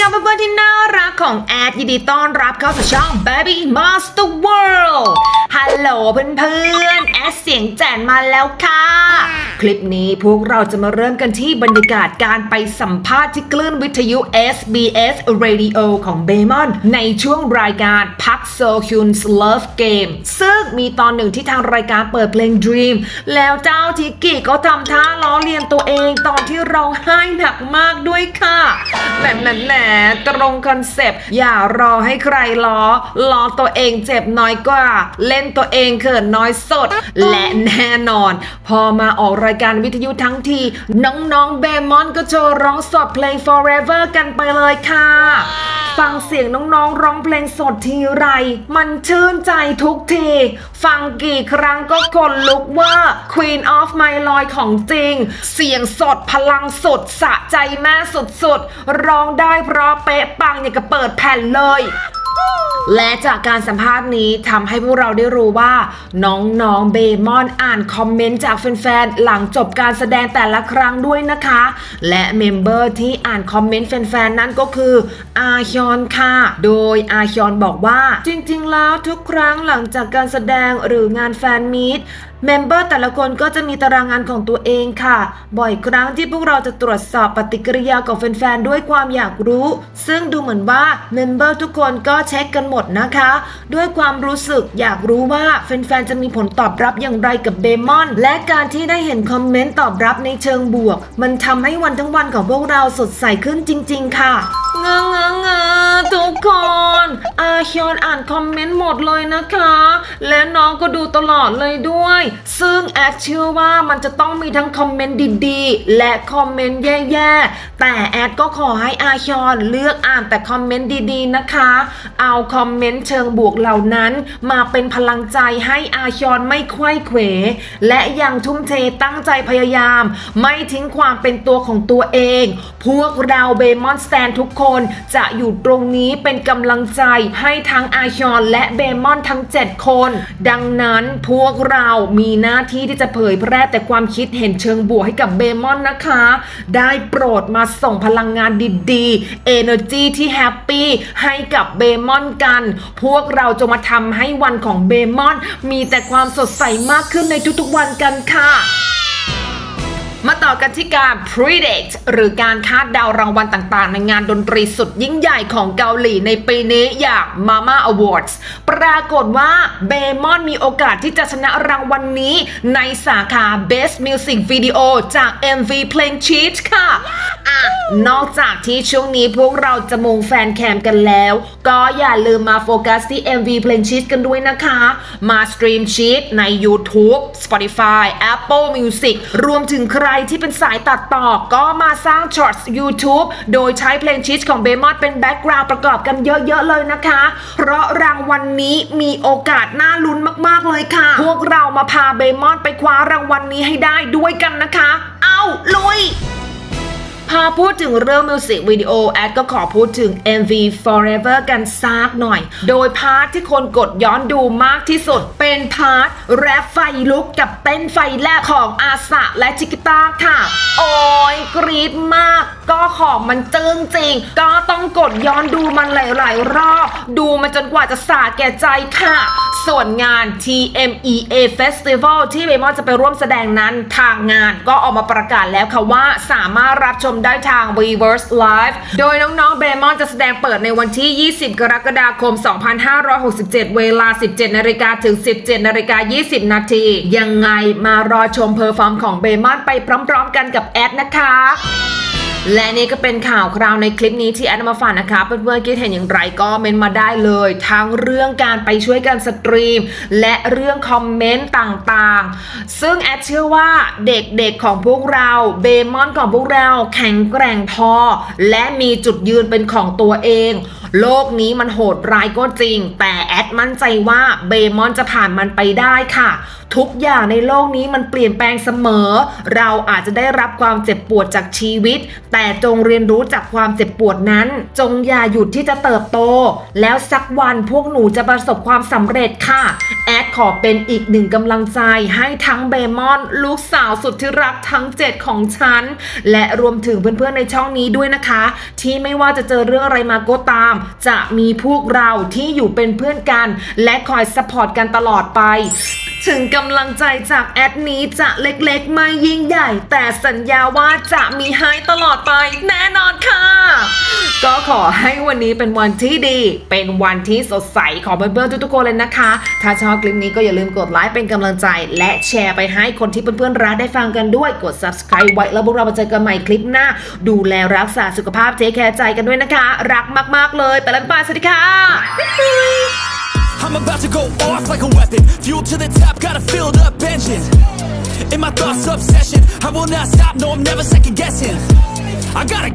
ค่ะเพื่อนๆที่น่ารักของแอดยินดีต้อนรับเข้าสู่ช่อง Baby Master World ฮัลโหลเพื่อนๆแอดเสียงแจนมาแล้วค่ะ คลิปนี้พวกเราจะมาเริ่มกันที่บรรยากาศการไปสัมภาษณ์ที่คลื่นวิทยุ SBS Radio ของเบมอนในช่วงรายการพักโซคินส์ Love Game ซึ่งมีตอนหนึ่งที่ทางรายการเปิดเพลง Dream แล้วเจ้าทิกกี้ก็ทำท่าล้อเลียนตัวเองตอนที่ร้องไห้หนักมากด้วยค่ะ แหมแหมแหมตรงคอนเซปต์อย่ารอให้ใครล้อ ล้อตัวเองเจ็บน้อยกว่า เล่นตัวเองเขินน้อยสด และแน่นอน พอมาออกรายการวิทยุทั้งที น้องๆเบมอนก็โชว์ร้องสดเพลง Forever กันไปเลยค่ะ ฟังเสียงน้องๆ ร้องเพลงสดทีไร มันชื่นใจทุกที ฟังกี่ครั้งก็ขนลุกว่า Queen of My l o y ของจริง เสียงสดพลังสดสะใจแม่สุดๆ ร้องได้เพราะเป๊ะปังอย่างกับเปิดแผ่นเลย และจากการสัมภาษณ์นี้ทำให้พวกเราได้รู้ว่า น้องๆเบมอนอ่านคอมเมนต์จากแฟนๆหลังจบการแสดงแต่ละครั้งด้วยนะคะ และเมมเบอร์ที่อ่านคอมเมนต์แฟนๆนั่นก็คืออาฮยอนค่ะ โดยอาฮยอนบอกว่า จริงๆแล้วทุกครั้งหลังจากการแสดงหรืองานแฟนมีต เมมเบอร์แต่ละคนก็จะมีตารางงานของตัวเองค่ะ บ่อยครั้งที่พวกเราจะตรวจสอบปฏิกิริยาของแฟนๆ ด้วยความอยากรู้ ซึ่งดูเหมือนว่าเมมเบอร์ทุกคนก็เช็คกันหมดนะคะ ด้วยความรู้สึกอยากรู้ว่าแฟนๆ จะมีผลตอบรับอย่างไรกับเบมอน และการที่ได้เห็นคอมเมนต์ตอบรับในเชิงบวก มันทำให้วันทั้งวันของพวกเราสดใสขึ้นจริง ๆ ค่ะ เงงเงง ฮยอนอ่านคอมเมนต์หมดเลยนะคะ และน้องก็ดูตลอดเลยด้วย ซึ่งแอดเชื่อว่ามันจะต้องมีทั้งคอมเมนต์ดีๆ และคอมเมนต์แย่ๆ แต่แอดก็ขอให้อาฮยอนเลือกอ่านแต่คอมเมนต์ดีๆนะคะ เอาคอมเมนต์เชิงบวกเหล่านั้น มาเป็นพลังใจให้อาฮยอนไม่ควยเขว และยังทุ่มเทตั้งใจพยายาม ไม่ทิ้งความเป็นตัวของตัวเอง พวกเราเบมอนสแตนทุกคนจะอยู่ตรงนี้เป็นกำลังใจให้ทั้งอาฮอนและเบมอนทั้ง 7 คน ดังนั้นพวกเรามีหน้าที่ที่จะเผยแพร่แต่ความคิดเห็นเชิงบวกให้กับเบมอนนะคะ ได้โปรดมาส่งพลังงานดีๆ Energy ที่แฮปปี้ให้กับเบมอนกัน พวกเราจะมาทำให้วันของเบมอน มีแต่ความสดใสมากขึ้นในทุกๆวันกันค่ะ มาต่อกันที่การ predict หรือการคาดเดารางวัลต่างๆ ในงานดนตรีสุดยิ่งใหญ่ของเกาหลีในปีนี้อย่าง Mama Awards ปรากฏว่าเบมอนมีโอกาสที่จะชนะรางวัลนนี้ ในสาขา Best Music Video จาก MV เพลง Cheat ค่ะอะ นอกจากที่ช่วงนี้พวกเราจะมุงแฟนแคมกันแล้ว ก็อย่าลืมมาโฟกัสที่ MV เพลง Cheat กันด้วยนะคะ มาสตรีม Cheat ใน YouTube Spotify Apple Music รวมถึงใครที่เป็นสายตัดต่อก็มาสร้างช็อต YouTube โดยใช้เพลงชิชของเบมอดเป็นแบ็กกราวด์ประกอบกันเยอะๆเลยนะคะ เพราะรางวัลนนี้มีโอกาสน่าลุ้นมากๆเลยค่ะ พวกเรามาพาเบมอนไปคว้ารางวัลนนี้ให้ได้ด้วยกันนะคะ เอาลุย พอพูดถึงเรื่องมิวสิกวิดีโอแอดก็ขอพูดถึง MV Forever กันซากหน่อย โดยพาร์ทที่คนกดย้อนดูมากที่สุด เป็นพาร์ทแรปไฟลุกกับเต้นไฟแลบของอาสะและจิกิต้าค่ะ โอ้ยกรี๊ดมาก ก็ของมันจึ้งจริง ก็ต้องกดย้อนดูมันหลาย ๆ รอบ ดูมันจนกว่าจะสาแก่ใจค่ะ ส่วนงาน TMEA Festival ที่เบมอนจะไปร่วมแสดงนั้นทางงานก็ออกมาประกาศแล้วค่ะว่าสามารถรับชมได้ทาง Reverse Live โดยน้องๆเบมอนจะแสดงเปิดในวันที่ 20 กรกฎาคม 2567 เวลา 17 นาฬิกาถึง 17 นาฬิกา 20 นาที ยังไงมารอชมเพอร์ฟอร์มของเบมอนไปพร้อมๆกันกับแอดนะคะ และนี่ก็เป็นข่าวคราวในคลิปนี้ที่แอดนำมาฝากนะคะ เพื่อนๆคิดเห็นอย่างไรก็เมนมาได้เลย ทั้งเรื่องการไปช่วยกันสตรีม และเรื่องคอมเมนต์ต่างๆ ซึ่งแอดเชื่อว่าเด็กๆของพวกเราเบมอนของพวกเราแข็งแกร่งพอ และมีจุดยืนเป็นของตัวเอง โลกนี้มันโหดร้ายก็จริง แต่แอดมั่นใจว่าเบมอนจะผ่านมันไปได้ค่ะ ทุกอย่างในโลกนี้มันเปลี่ยนแปลงเสมอ เราอาจจะได้รับความเจ็บปวดจากชีวิต แต่จงเรียนรู้จากความเจ็บปวดนั้น จงอย่าหยุดที่จะเติบโต แล้วสักวันพวกหนูจะประสบความสำเร็จค่ะ ขอเป็นอีกหนึ่งกำลังใจให้ทั้งเบมอน ลูกสาวสุดที่รักทั้ง 7 ของฉัน และรวมถึงเพื่อนๆในช่องนี้ด้วยนะคะ ที่ไม่ว่าจะเจอเรื่องอะไรมาก็ตาม จะมีพวกเราที่อยู่เป็นเพื่อนกัน และคอยสปอร์ตกันตลอดไป ถึงกำลังใจจากแอดนี้จะเล็กๆ ไม่ยิ่งใหญ่ แต่สัญญาว่าจะมีให้ตลอดไปแน่นอนค่ะ ก็ขอให้วันนี้เป็นวันที่ดี เป็นวันที่สดใสของเพื่อนๆทุกๆคนเลยนะคะ ถ้าชอบคลิปนี้ก็อย่าลืมกดไลค์เป็นกำลังใจ และแชร์ไปให้คนที่เพื่อนๆรักได้ฟังกันด้วยกด subscribe ไว้แล้วพวกเรามาเจอกันใหม่คลิปหน้า ดูแลรักษาสุขภาพเทคแคร์ใจกันด้วยนะคะ รักมากๆเลยไปแล้วบ๊ายบายสวัสดีค่ะ filled up engine. In my thoughts, obsession. I will not stop, no, I'm never second guessing. I gotta